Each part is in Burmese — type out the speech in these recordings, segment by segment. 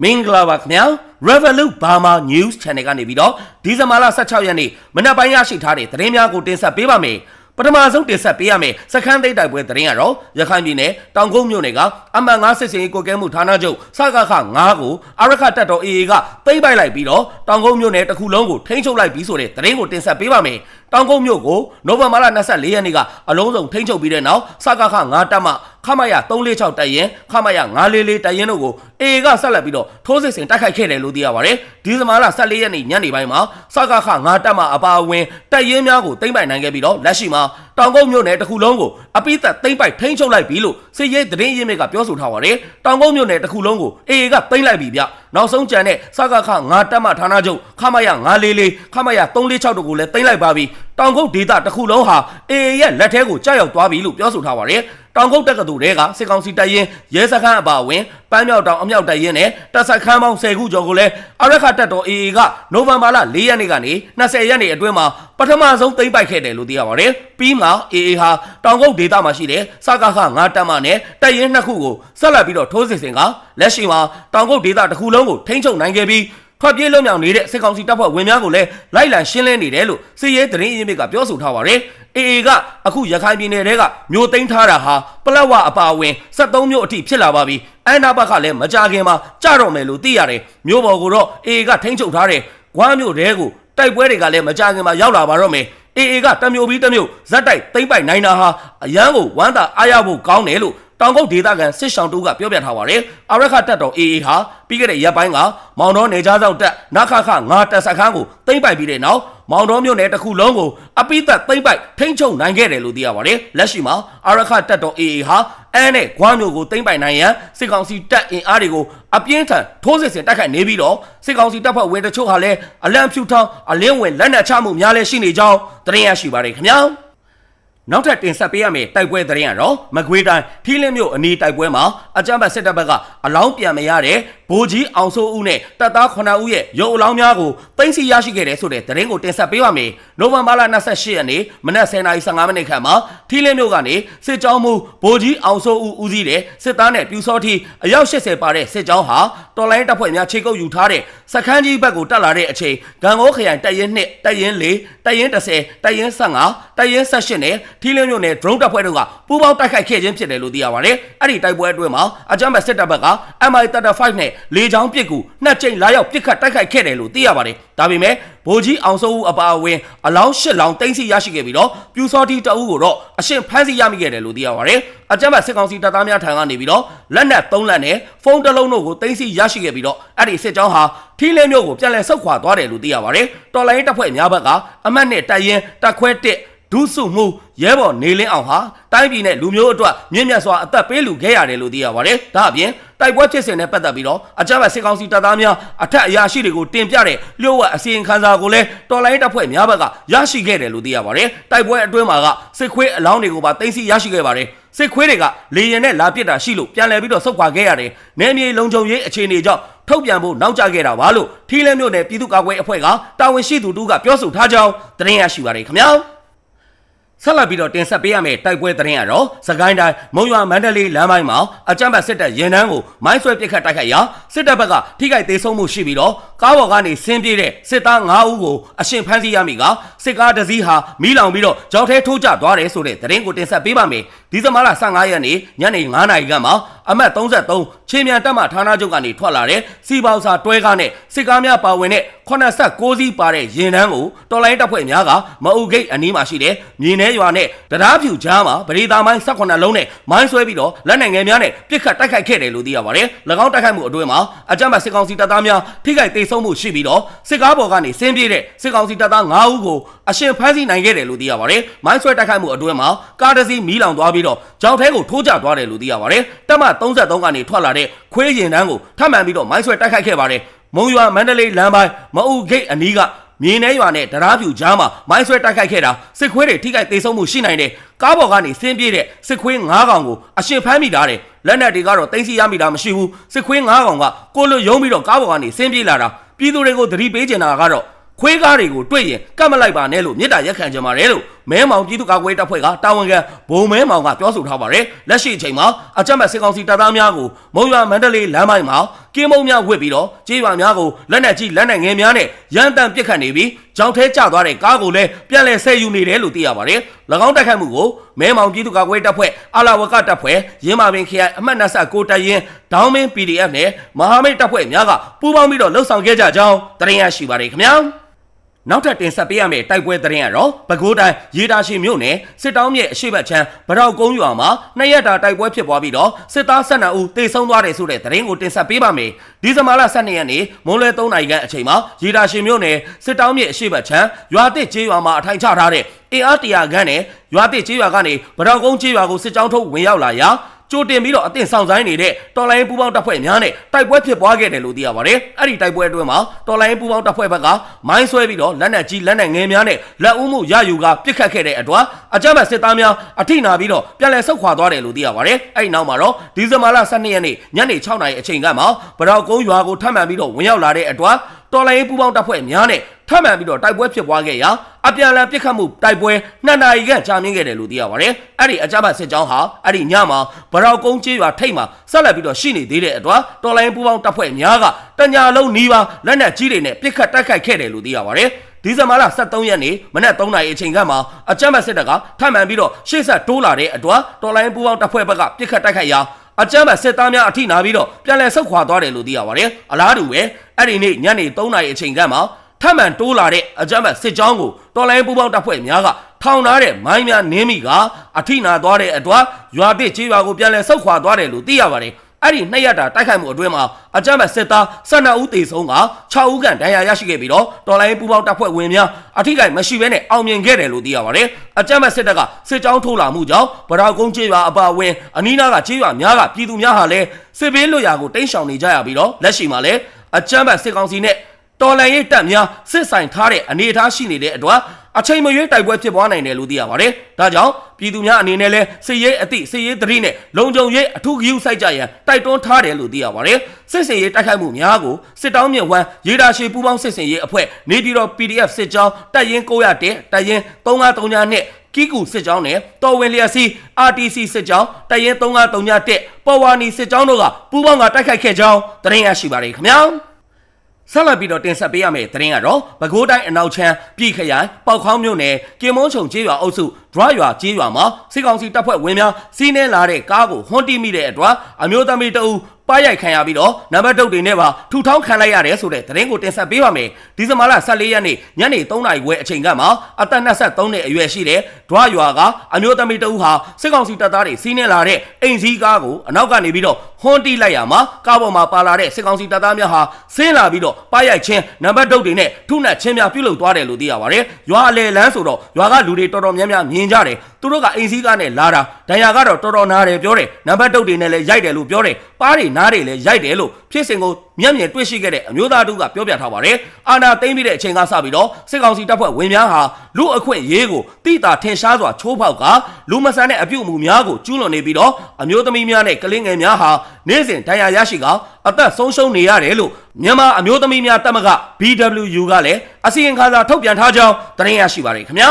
မင်္ဂလာပါခင်ဗျာ Revolut Burma News Channel ကနေပြီးတော့ဒီဇင်ဘာလ16ရက်နေ့မနက်ပိုင်းရရှိထားတဲ့သတင်းများကိုတင်ဆက်ပေးပါမယ်ပထမဆုံးတင်ဆက်ပေးရမယ်စခန်းသိမ်းတိုက်ပွဲသတင်းကတော့ရခိုင်ပြည်နယ်တောင်ကုန်းမြို့နယ်ကအမှန်9စစ်စင်ကိုကဲမှုဌာနချုပ်စကခ9ကိုအရခတ်တပ်တော် AA ကသိမ်းပိုက်လိုက်ပြီးတော့တောင်ကုန်းမြို့နယ်တစ်ခုလုံးကိုထိန်းချုပ်လိုက်ပြီးဆိုတဲ့သတင်းကိုတင်ဆက်ပေးပါမယ် တောင်ကုန်းမြို့ကိုနိုဝင်ဘာလ24ရက်နေ့ကအလုံးစုံထိန်းချုပ်ပြီးတဲ့နောက်စကခ9တပ်မှခမရ346တပ်ရင်ခမရ944တပ်ရင်တို့ကို AA ကဆက်လက်ပြီးတော့ထိုးစစ်ဆင်တိုက်ခိုက်ခဲ့တယ်လို့သိရပါတယ်ဒီဇင်ဘာလ14ရက်နေ့ညနေပိုင်းမှာစကခ9တပ်မှအပါအဝင်တပ်ရင်များကိုသိမ်းပိုက်နိုင်ခဲ့ပြီးတော့လက်ရှိမှာတောင်ကုန်းမြို့နယ်တစ်ခုလုံးကိုအပိသက်သိမ်းပိုက်ထိန်းချုပ်လိုက်ပြီလို့စစ်ရေးသတင်းရင်းမြစ်ကပြောဆိုထားပါတယ်တောင်ကုန်းမြို့နယ်တစ်ခုလုံးကို AA ကသိမ်းလိုက်ပြီဗျနောက်ဆုံးကြံတဲ့စကခ9တပ်မှဌာနချုပ်ခမရ944ခမရ346တို့ကိုလည်းသိမ်းလိုက်ပါပြီတောင်ကုန်းဒေသတစ်ခုလုံးဟာ AA ရဲ့လက်ထဲကိုကြောက်ရောက်သွားပြီလို့ပြောဆိုထားပါတယ်တောင်ကုန်းတက္ကသိုလ်တွေကစစ်ကောင်စီတပ်ရင်းရဲစခန်းအပါအဝင်ပန်းမြောက်တောင်အမြောက်တပ်ရင်းနဲ့တပ်စခန်းပေါင်း10ခုကျော်ကိုလည်းအရခတပ်တော် AA ကနိုဝင်ဘာလ4ရက်နေ့ကနေ20ရက်နေ့အတွင်းမှာပထမဆုံးသိမ်းပိုက်ခဲ့တယ်လို့သိရပါတယ်။ပြီးမှ AA ဟာတောင်ကုန်းဒေသမှာရှိတဲ့စကခ9တပ်မနဲ့တပ်ရင်းနှစ်ခုကိုဆက်လက်ပြီးတော့ထိုးစစ်ဆင်ကလက်ရှိမှာတောင်ကုန်းဒေသတစ်ခုလုံးကိုထိန်းချုပ်နိုင်ခဲ့ပြီး ထွက်ပြေးလွတ်မြောက်နေတဲ့စစ်ကောင်စီတပ်ဖွဲ့ဝင်များကိုလည်းလိုက်လံရှင်းလင်းနေတယ်လို့စစ်ရေးသတင်းရင်းမြစ်ကပြောဆိုထားပါတယ်။ AA ကအခုရခိုင်ပြည်နယ်ထဲကမျိုးသိမ်းထားတာဟာပလက်ဝအပါအဝင်73မျိုးအထိဖြစ်လာပါပြီ။အန်နာဘက်ကလည်းမကြခင်မှာကြတော့မယ်လို့သိရတယ်။မျိုးပေါ်ကိုတော့ AA ကထိန်းချုပ်ထားတယ်။ဂွားမျိုးတဲကိုတိုက်ပွဲတွေကလည်းမကြခင်မှာရောက်လာပါတော့မယ်။ AA ကတမျိုးပြီးတမျိုးဇက်တိုက်သိမ့်ပိုက်နိုင်တာဟာအရန်ကိုဝမ်းသာအားရဖို့ကောင်းတယ်လို့ တောင်ကုတ်ဒေသခံစစ်ဆောင်တူကပြောပြထားပါတယ်။အရခတက်တော် AA ဟာပြီးခဲ့တဲ့ရက်ပိုင်းကမောင်တော်နေကြားဆောင်တက်နခခငါတက်စခန်းကိုသိမ့်ပိုက်ပြီးတဲ့နောက်မောင်တော်မြို့နယ်တစ်ခုလုံးကိုအပိသက်သိမ့်ပိုက်ထိမ့်ချုပ်နိုင်ခဲ့တယ်လို့သိရပါတယ်။လက်ရှိမှာအရခတက်တော် AA ဟာအန်းနဲ့ဂွမ်းမျိုးကိုသိမ့်ပိုက်နိုင်ရန်စစ်ကောင်စီတပ်အင်အားတွေကိုအပြင်းထန်ထိုးစစ်ဆင်တိုက်ခိုက်နေပြီးတော့စစ်ကောင်စီတပ်ဖွဲ့ဝင်တချို့ဟာလည်းအလံဖြူထောင်းအလင်းဝင်လက်နက်ချမှုများလည်းရှိနေကြောင်းသတင်းရရှိပါတယ်ခင်ဗျာ။ နောက်ထပ်တင်ဆက်ပေးရမယ့်တိုက်ပွဲသတင်းကတော့မကွေးတိုင်းထီးလင်းမြို့အနီးတိုက်ပွဲမှာအကြမ်းဖက်စစ်တပ်ဘက်ကအလောင်းပြန်မရတဲ့ဗိုလ်ကြီးအောင်စိုးဦးနဲ့တပ်သား9ဦးရဲ့ရုပ်အလောင်းများကိုတင်စီရရှိခဲ့တယ်ဆိုတဲ့သတင်းကိုတင်ဆက်ပေးပါမယ်။နိုဝင်ဘာလ28ရက်နေ့မနက်10:15မိနစ်ခန့်မှာထီးလင်းမြို့ကနေစစ်ကြောင်းမူဗိုလ်ကြီးအောင်စိုးဦးဦးစီးတဲ့စစ်သားနဲ့ပြူစောထီအယောက်80ပါတဲ့စစ်ကြောင်းဟာတော်လိုင်းတပ်ဖွဲ့များခြေကုပ်ယူထားတဲ့စခန်းကြီးဘက်ကိုတက်လာတဲ့အချိန်ဂံကိုခရိုင်တပ်ရင်း2တပ်ရင်း4တပ်ရင်း10တပ်ရင်း15တပ်ရင်း18နဲ့ထီးလင်းမြို့နယ် drone တပ်ဖွဲ့တို့ကပူးပေါင်းတိုက်ခိုက်ခဲ့ခြင်းဖြစ်တယ်လို့သိရပါတယ်။အဲ့ဒီတိုက်ပွဲအတွင်းမှာအကြမ်းဖက်စစ်တပ်ဘက်က MI35 နဲ့လေကြောင်းပစ်ကူနှစ်ကြိမ်လာရောက်ပစ်ခတ်တိုက်ခိုက်ခဲ့တယ်လို့သိရပါတယ်။ဒါပေမဲ့ဗိုလ်ကြီးအောင်စိုးဦးအပါအဝင်အလောင်း၈လောင်းတင်စီရရှိခဲ့ပြီးတော့ပြူစောတိတအုပ်ကိုတော့အရှင်ဖမ်းဆီးရမိခဲ့တယ်လို့သိရပါတယ်။အကြမ်းဖက်စစ်ကောင်စီတပ်သားများထံကနေပြီးတော့လက်နက်၃လက်နဲ့ဖုန်းတစ်လုံးတို့ကိုတင်စီရရှိခဲ့ပြီးတော့အဲ့ဒီစစ်ကြောင်းဟာထီးလင်းမြို့ကိုပြန်လည်ဆုတ်ခွာသွားတယ်လို့သိရပါတယ်။တော်လိုင်းတပ်ဖွဲ့များဘက်ကအမတ်နဲ့တပ်ရင်တပ်ခွဲတစ် ဒုစုမှုရဲဘော်နေလင်းအောင်ဟာတိုင်းပြည်နဲ့လူမျိုးအတွက်မြင့်မြတ်စွာအသက်ပေးလူခဲ့ရတယ်လို့သိရပါတယ်။ဒါအပြင်တိုက်ပွဲဖြစ်စဉ်နဲ့ပတ်သက်ပြီးတော့အကြမ်းဖက်စစ်ကောင်စီတပ်သားများအထက်အရာရှိတွေကိုတင်ပြတဲ့လျှို့ဝှက်အစီရင်ခံစာကိုလည်းတော်လိုင်းတပ်ဖွဲ့များဘက်ကရရှိခဲ့တယ်လို့သိရပါတယ်။တိုက်ပွဲအတွင်းမှာကစစ်ခွေးအလောင်းတွေကိုပါတင်စီရရှိခဲ့ပါတယ်။စစ်ခွေးတွေကလေရင်နဲ့လာပစ်တာရှိလို့ပြန်လည်ပြီးတော့ဆုတ်ခွာခဲ့ရတယ်။နယ်မြေလုံခြုံရေးအခြေအနေကြောင့်ထုတ်ပြန်ဖို့နောက်ကျခဲ့တာပါလို့ထီးလဲမြို့နယ်ပြည်သူ့ကာကွယ်အဖွဲ့ကတာဝန်ရှိသူတို့ကပြောဆိုထားကြောင်းသတင်းရရှိပါတယ်ခင်ဗျာ။ ဆက်လက်ပြီးတော့တင်ဆက်ပေးရမယ့်တိုက်ပွဲသတင်းကတော့စကိုင်းတိုင်းမုံရွာမန္တလေးလမ်းပိုင်းမှာအကြမ်းဖက်စစ်တပ်ရင်နှန်းကိုမိုင်းဆွဲပစ်ခတ်တိုက်ခိုက်ရာစစ်တပ်ဘက်ကထိခိုက်သေးဆုံးမှုရှိပြီးတော့ကားပေါ်ကနေဆင်းပြေးတဲ့စစ်သား9ဦးကိုအရှင်ဖမ်းဆီးရမိကစစ်ကားတစ်စီးဟာမီးလောင်ပြီးတော့ကြောက်ထဲထိုးကျသွားတယ်ဆိုတဲ့သတင်းကိုတင်ဆက်ပေးပါမယ် ဒီဇင်ဘာလ15ရက်နေ့ညနေ9:00နာရီခန့်မှာအမှတ်33ချင်းမြန်တပ်မှဌာနချုပ်ကနေထွက်လာတဲ့စီပေါစာတွဲကားနဲ့စစ်ကားများပါဝင်တဲ့86စီးပါတဲ့ရင်နှန်းကိုတော်လိုင်းတပ်ဖွဲ့များကမအုပ်ဂိတ်အနီးမှာရှိတဲ့မြင်းနှဲရွာနဲ့တရားဖြူကြားမှာပရိသာမိုင်း18လုံးနဲ့မိုင်းဆွဲပြီးတော့လက်နိုင်ငံများနဲ့ပြစ်ခတ်တိုက်ခိုက်ခဲ့တယ်လို့သိရပါတယ်။၎င်းတိုက်ခိုက်မှုအတွင်းမှာအကြမ်းဖက်စစ်ကောင်စီတပ်သားများထိခိုက်ဒေဆုံးမှုရှိပြီးတော့စစ်ကားပေါ်ကနေဆင်းပြေးတဲ့စစ်ကောင်စီတပ်သား9ဦးကိုအရှင်ဖမ်းဆီးနိုင်ခဲ့တယ်လို့သိရပါတယ်။မိုင်းဆွဲတိုက်ခိုက်မှုအတွင်းမှာကားတစ်စီးမီးလောင်သွားပြီးတော့ကြောက်ထဲကိုထိုးကျသွားတယ်လို့သိရပါတယ်။တပ်မ33ကနေထွက်လာတဲ့ခွေးရင်တန်းကိုထပ်မံပြီးတော့မိုင်းဆွဲတိုက်ခိုက်ခဲ့ပါတယ်။မုံရွာမန္တလေးလမ်းပိုင်းမအုပ်ဂိတ်အနီးကမြေနှဲရွာနဲ့တရားဖြူကြားမှာမိုင်းဆွဲတိုက်ခိုက်ခဲ့တာစစ်ခွေးတွေထိခိုက်ဒေဆုံးမှုရှိနိုင်တယ်ကားပေါ်ကနေဆင်းပြေးတဲ့စစ်ခွေး9ကောင်ကိုအရှင်ဖမ်းမိတာတယ်လက်နက်တွေကတော့တင်စီရမိတာမရှိဘူးစစ်ခွေး9ကောင်ကကိုလိုရုံးပြီးတော့ကားပေါ်ကနေဆင်းပြေးလာတာပြည်သူတွေကိုသတိပေးချင်တာကတော့ခွေးကားတွေကိုတွေ့ရင်ကတ်မလိုက်ပါနဲ့လို့မြစ်တာရက်ခံကြပါတယ်လို့မဲမောင်ပြည်သူ့ကာကွယ်ရေးတပ်ဖွဲ့ကတာဝန်ခံဘုံမဲမောင်ကပြောဆိုထားပါတယ်လက်ရှိအချိန်မှာအကြမ်းဖက်စစ်ကောင်စီတပ်သားများကိုမုံရွာမန္တလေးလမ်းပိုင်းမှာကင်းမုံများဝစ်ပြီးတော့ကြေးရွာများကိုလက်နက်ကြီးလက်နက်ငယ်များနဲ့ရန်တမ်းပစ်ခတ်နေပြီးကြောင်ထဲကျသွားတဲ့ကားကိုလည်းပြန်လည်ဆဲယူနေတယ်လို့သိရပါတယ်၎င်းတိုက်ခိုက်မှုကိုမဲမောင်ပြည်သူ့ကာကွယ်ရေးတပ်ဖွဲ့အလာဝကတပ်ဖွဲ့ရင်းမာပင်ခရိုင်အမှတ်29တပ်ရင်းဒေါင်းမင်း PDF နဲ့မဟာမိတ်တပ်ဖွဲ့များကပူးပေါင်းပြီးတော့လှုပ်ဆောင်ခဲ့ကြကြောင်းတင်ရရှိပါတယ်ခင်ဗျာ နောက်ထပ်တင်ဆက်ပေးရမယ့်တိုက်ပွဲသတင်းကတော့ပဲခူးတိုင်းရေတာရှိမြို့နယ်စစ်တောင်းမြစ်အရှိတ်ဘက်ချမ်းဗရောက်ကုန်းရွာမှာနှစ်ရက်တာတိုက်ပွဲဖြစ်ပွားပြီးတော့စစ်သား12ဦးတေဆုံးသွားတယ်ဆိုတဲ့သတင်းကိုတင်ဆက်ပေးပါမယ်။ဒီဇင်ဘာလ12ရက်နေ့မွန်းလွဲ3နာရီခန့်အချိန်မှာရေတာရှိမြို့နယ်စစ်တောင်းမြစ်အရှိတ်ဘက်ချမ်းရွာတစ်ကျေးရွာမှာအထိုင်ချထားတဲ့အင်အားတရာခန့်နဲ့ရွာတစ်ကျေးရွာကနေဗရောက်ကုန်းကျေးရွာကိုစစ်ကြောင်းထုတ်ဝင်ရောက်လာရာ ကြိုတင်ပြီးတော့အသင့်ဆောင်ဆိုင်နေတဲ့တော်လိုင်းပူပေါင်းတပ်ဖွဲ့များနဲ့တိုက်ပွဲဖြစ်ပွားခဲ့တယ်လို့သိရပါတယ်။အဲ့ဒီတိုက်ပွဲအတွင်းမှာတော်လိုင်းပူပေါင်းတပ်ဖွဲ့ဘက်ကမိုင်းဆွဲပြီးတော့လက်နက်ကြီးလက်နက်ငယ်များနဲ့လက်ဦးမှုရယူကပစ်ခတ်ခဲ့တဲ့အတွက်အကြမ်းဖက်စစ်သားများအထိနာပြီးတော့ပြန်လည်ဆုတ်ခွာသွားတယ်လို့သိရပါတယ်။အဲ့ဒီနောက်မှာတော့ဒီဇင်ဘာလ12ရက်နေ့ညနေ6နာရီအချိန်ကမှဗရောက်ကုန်းရွာကိုထပ်မံပြီးတော့ဝင်ရောက်လာတဲ့အတွက် တော်လိုင်းပူပေါင်းတပ်ဖွဲ့များနဲ့ထပ်မံပြီးတော့တိုက်ပွဲဖြစ်ပွားခဲ့ရာအပြန်အလှန်ပစ်ခတ်မှုတိုက်ပွဲနှစ်နာရီခန့်ကြာမြင့်ခဲ့တယ်လို့သိရပါတယ်။အဲ့ဒီအကြမ်းဖက်စစ်ကြောင်းဟာအဲ့ဒီညမှာဗရောက်ကုန်းကျေးရွာထိပ်မှာဆက်လက်ပြီးတော့ရှိနေသေးတဲ့အတွက်တော်လိုင်းပူပေါင်းတပ်ဖွဲ့များကတညာလုံးနီးပါးလက်နက်ကြီးတွေနဲ့ပစ်ခတ်တိုက်ခိုက်ခဲ့တယ်လို့သိရပါတယ်။ဒီဇင်ဘာလ23ရက်နေ့မနက်3နာရီအချိန်ကမှအကြမ်းဖက်စစ်တပ်ကထပ်မံပြီးတော့ရှေ့ဆက်တိုးလာတဲ့အတွက်တော်လိုင်းပူပေါင်းတပ်ဖွဲ့ဘက်ကပစ်ခတ်တိုက်ခိုက်ရာ အကြမ်းဖက်စစ်သားများအထိနာပြီးတော့ပြန်လည်ဆုတ်ခွာသွားတယ်လို့သိရပါတယ်။အလားတူပဲအဲ့ဒီနေ့ညနေ3နာရီအချိန်ကမှထပ်မံတိုးလာတဲ့အကြမ်းဖက်စစ်ကြောင်းကိုတော်လိုင်းပူပေါင်းတပ်ဖွဲ့များကထောင်ထားတဲ့မိုင်းများနင်းမိကအထိနာသွားတဲ့အတွက်ရွာတစ်ကျေးရွာကိုပြန်လည်ဆုတ်ခွာသွားတယ်လို့သိရပါတယ်။ အဲ့ဒီနှစ်ရက်တာတိုက်ခိုက်မှုအတွင်းမှာအကြမ်းဖက်စစ်သား12ဦးသေဆုံးက6ဦးခန့်ဒဏ်ရာရရှိခဲ့ပြီးတော့တော်လိုင်းပူပေါင်းတပ်ဖွဲ့ဝင်များအထိကိမရှိဘဲနဲ့အောင်မြင်ခဲ့တယ်လို့သိရပါတယ်။အကြမ်းဖက်စစ်တပ်ကစစ်ကြောင်းထိုးလာမှုကြောင့်ဗရာကုန်းကျေးရွာအပါအဝင်အနီးနားကကျေးရွာများကပြည်သူများဟာလည်းစစ်ဘေးလွတ်ရာကိုတိမ်းရှောင်နေကြရပြီးတော့လက်ရှိမှာလည်းအကြမ်းဖက်စစ်ကောင်စီနဲ့တော်လန်ရေးတပ်များစစ်ဆိုင်ထားတဲ့အနေအထားရှိနေတဲ့အတွက် အချိန်မရွေးတိုက်ပွဲဖြစ်ပွားနိုင်တယ်လို့သိရပါတယ်။ဒါကြောင့်ပြည်သူများအနေနဲ့လည်းစစ်ရေးအသည့်စစ်ရေးသတိနဲ့လုံခြုံရေးအထူးဂရုစိုက်ကြရန်တိုက်တွန်းထားတယ်လို့သိရပါတယ်။စစ်စင်ရေးတိုက်ခိုက်မှုများကိုစစ်တောင်းမြင့်ဝမ်းရေဒါရှည်ပူးပေါင်းစစ်စင်ရေးအဖွဲ့နေပြည်တော် PDF စစ်ကြောင်းတပ်ရင်း900တက်တပ်ရင်း353နဲ့ကီကူစစ်ကြောင်းနဲ့တော်ဝင်လျက်စီ RTC စစ်ကြောင်းတရင်3531တက်ပေါ်ဝါနီစစ်ကြောင်းတို့ကပူးပေါင်းကတိုက်ခိုက်ခဲ့ကြောင်းသတင်းရရှိပါတယ်ခင်ဗျာ ဆက်လက်ပြီးတော့တင်ဆက်ပေးရမယ့်သတင်းကတော့ပဲခူးတိုင်းအနောက်ချမ်းပြည်ခရိုင်ပေါက်ခေါင်းမြို့နယ်ကင်မုန်းချုံကျေးရွာအုပ်စု ဒရရွာကျေးရွာမှာစစ်ကောင်စီတပ်ဖွဲ့ဝင်များစီးနှင်းလာတဲ့ကားကိုဟွန်းတီးမိတဲ့အတွက်အမျိုးသမီးတအူပါရိုက်ခံရပြီးတော့နံပါတ်တုတ်တွေနဲ့ပါထူထောင်းခံလိုက်ရတယ်ဆိုတဲ့သတင်းကိုတင်ဆက်ပေးပါမယ်ဒီဇင်ဘာလ14ရက်နေ့ညနေ3နာရီခွဲအချိန်ကမှအသက်23နှစ်အရွယ်ရှိတဲ့ဒွားရွာကအမျိုးသမီးတဦးဟာစစ်ကောင်စီတပ်သားတွေစီးနှင်းလာတဲ့အိမ်စည်းကားကိုအနောက်ကနေပြီးတော့ဟွန်းတီးလိုက်ရမှာကားပေါ်မှာပါလာတဲ့စစ်ကောင်စီတပ်သားများဟာဆင်းလာပြီးတော့ပါရိုက်ချင်းနံပါတ်တုတ်တွေနဲ့ထုနှက်ချင်းများပြုတ်လုသွားတယ်လို့သိရပါတယ်ရွာအလေလန်းဆိုတော့ရွာကလူတွေတော်တော်များများမြင်ကြတယ်သူတို့ကအိမ်စည်းကားနဲ့လာတာဒဏ်ရာကတော့တော်တော်နာတယ်ပြောတယ်နံပါတ်တုတ်တွေနဲ့လည်းရိုက်တယ်လို့ပြောတယ်ပါးတွေနားတွေလည်းရိုက်တယ်လို့ဖြစ်စဉ်ကိုမျက်မြင်တွေ့ရှိခဲ့တဲ့အမျိုးသားတို့ကပြောပြထားပါတယ်အာနာသိမ့်ပြီးတဲ့အချိန်ကစပြီးတော့စစ်ကောင်စီတပ်ဖွဲ့ဝင်များဟာလူအခွင့်ရေးကိုတိတာထင်ရှားစွာချိုးဖောက်ကလူမဆန်တဲ့အပြုအမူများကိုကျူးလွန်နေပြီးတော့အမျိုးသမီးများနဲ့ကလေးငယ်များဟာနေ့စဉ်ဒဏ်ရာရရှိကအသက်ဆုံးရှုံးနေရတယ်လို့မြန်မာအမျိုးသမီးများတပ်မက BWU ကလည်းအစီရင်ခံစာထုတ်ပြန်ထားကြောင်းသတင်းရရှိပါတယ်ခင်ဗျာ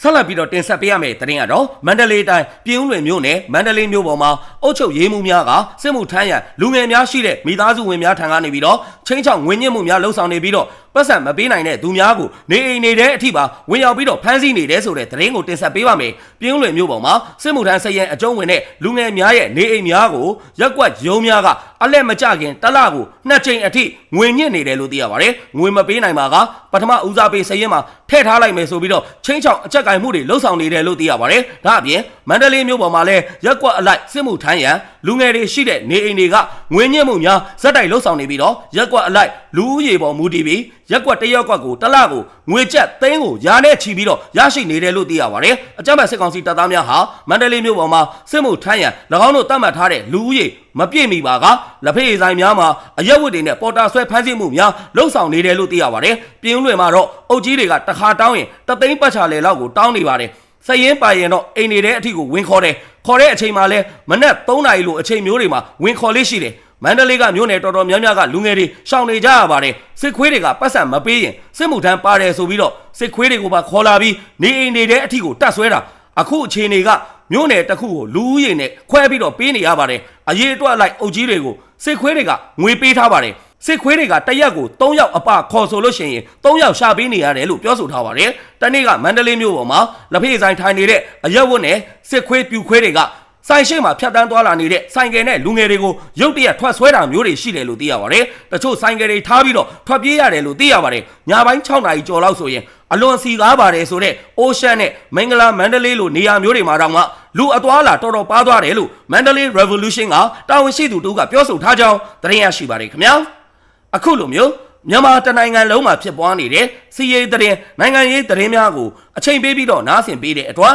ဆက်လက်ပြီးတော့တင်ဆက်ပေးရမယ့်သတင်းကတော့မန္တလေးတိုင်းပြည်ဦးလွင်မြို့နယ်မန္တလေးမြို့ပေါ်မှာအုတ်ချုပ်ရေးမှုများကစစ်မှုထမ်းရန်လူငယ်များရှိတဲ့မိသားစုဝင်များထံကနေပြီးတော့ချင်းချောင်ငွေညှစ်မှုများလှုပ်ဆောင်နေပြီးတော့ပတ်စံမပေးနိုင်တဲ့သူများကိုနေအိမ်နေတဲ့အထိပါဝင်ရောက်ပြီးတော့ဖမ်းဆီးနေတယ်ဆိုတဲ့သတင်းကိုတင်ဆက်ပေးပါမယ်။ပြည်ဦးလွင်မြို့ပေါ်မှာစစ်မှုထမ်းစရင်အကျုံးဝင်တဲ့လူငယ်များရဲ့နေအိမ်များကိုရက်ကွက်ရုံးများက အလက်မကြခင်တလကိုနှစ်ချိန်အထိငွေညှစ်နေတယ်လို့သိရပါတယ်။ငွေမပေးနိုင်ပါကပထမဦးစားပေးစရင်မှာထည့်ထားလိုက်မယ်ဆိုပြီးတော့ချင်းချောင်အကြက်ကင်မှုတွေလှုပ်ဆောင်နေတယ်လို့သိရပါတယ်။ဒါအပြင်မန္တလေးမြို့ပေါ်မှာလည်းရက်ကွက်အလိုက်စစ်မှုထမ်းရန်လူငယ်တွေရှိတဲ့နေအိမ်တွေကငွေညှစ်မှုများဇက်တိုက်လှုပ်ဆောင်နေပြီးတော့ရက်ကွက်အလိုက်လူဦးရေပေါ်မူတည်ပြီးရက်ကွက်တစ်ရက်ကွက်ကိုတစ်လကိုငွေကျပ်သိန်းကိုယာနဲ့ချီပြီးတော့ရရှိနေတယ်လို့သိရပါတယ်။အကြမ်းဖက်စစ်ကောင်စီတပ်သားများဟာမန္တလေးမြို့ပေါ်မှာစစ်မှုထမ်းရန်၎င်းတို့တတ်မှတ်ထားတဲ့လူဦးရေမပြည့်မီပါကလက်ဖေးဆိုင်များမှာအရက်ဝတ်တွေနဲ့ပေါ်တာဆွဲဖမ်းဆီးမှုများလှုပ်ဆောင်နေတယ်လို့သိရပါတယ်။ပြင်းလွင်မှာတော့အုတ်ကြီးတွေကတခါတောင်းရင်တသိန်းပတ်ချာလေလောက်ကိုတောင်းနေပါတယ်။စရင်ပါရင်တော့အိမ်နေတဲ့အထိကိုဝင်ခေါ်တယ်ခေါ်တဲ့အချိန်မှာလဲမနက်3နာရီလိုအချိန်မျိုးတွေမှာဝင်ခေါ်လေးရှိတယ် မန္တလေးကမြို့နယ်တော်တော်များများကလူငယ်တွေရှောင်နေကြရပါတယ်စစ်ခွေးတွေကပတ်စံမပေးရင်စစ်မှုထမ်းပါတယ်ဆိုပြီးတော့စစ်ခွေးတွေကိုပါခေါ်လာပြီးနေအိမ်တွေထဲအထိကိုတတ်ဆွဲတာအခုအခြေအနေကမြို့နယ်တစ်ခုကိုလူဦးရေနဲ့ခွဲပြီးတော့ပေးနေရပါတယ်အရေးအတွက်လိုက်အုပ်ကြီးတွေကိုစစ်ခွေးတွေကငွေပေးထားပါတယ်စစ်ခွေးတွေကတရက်ကို3ယောက်အပခေါ်ဆိုလို့ရှိရင်3ယောက်ရှာပေးနေရတယ်လို့ပြောဆိုထားပါတယ်တနေ့ကမန္တလေးမြို့ပေါ်မှာလက်ဖေးဆိုင်ထိုင်နေတဲ့အရက်ဝတ်နဲ့စစ်ခွေးပြူခွေးတွေက ဆိုင်ရှိမှာဖြတ်တန်းသွားလာနေတဲ့ဆိုင်ကယ်နဲ့လူငယ်တွေကိုရုတ်တရက်ထွက်ဆွဲတာမျိုးတွေရှိတယ်လို့သိရပါတယ်။တချို့ဆိုင်ကယ်တွေထားပြီးတော့ထွက်ပြေးရတယ်လို့သိရပါတယ်။ညပိုင်း6နာရီကျော်လောက်ဆိုရင်အလွန်စီကားပါတယ်ဆိုတဲ့အိုရှန်နဲ့မင်္ဂလာမန္တလေးလိုနေရာမျိုးတွေမှာတောင်မှလူအသွားလာတော်တော်ပါသွားတယ်လို့မန္တလေး Revolution ကတာဝန်ရှိသူတို့ကပြောဆိုထားကြောင်းသတင်းရရှိပါတယ်ခင်ဗျာ။အခုလိုမျိုးမြန်မာတနိုင်ငံလုံးမှာဖြစ်ပွားနေတဲ့စီးရေးသတင်းနိုင်ငံရေးသတင်းများကိုအချိန်ပေးပြီးတော့နားဆင်ပေးတဲ့အတွက်